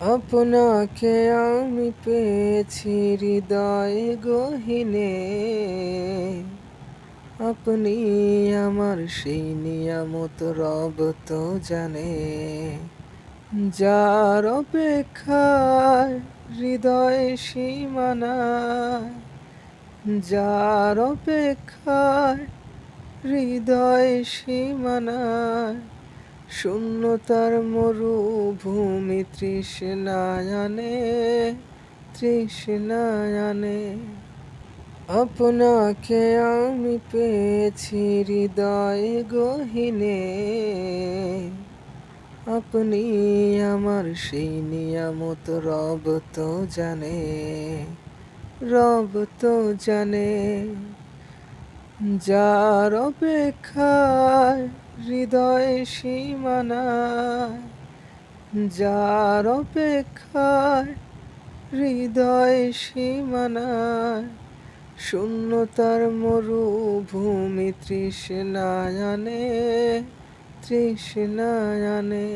আপনাকে আমি পেয়েছি হৃদয় গহিনে। আপনি আমার সেই নিয়ামত রব তো জানে। যার অপেক্ষায় হৃদয় সীমানায় যার অপেক্ষায় হৃদয় সীমানায় শূন্যতার মরুভূমি তৃষ্ণায়ানে তৃষ্ণায়ানে। আপনাকে আমি পেয়েছি হৃদয় গহিনে। আপনি আমার সেই নিয়ামত, রব তো জানে, রব তো জানে। যার অপেক্ষায় হৃদয় সীমানায় যার অপেক্ষায় হৃদয় সীমানায় শূন্যতার মরুভূমি তৃষ্ণায়ানে তৃষ্ণায়ানে।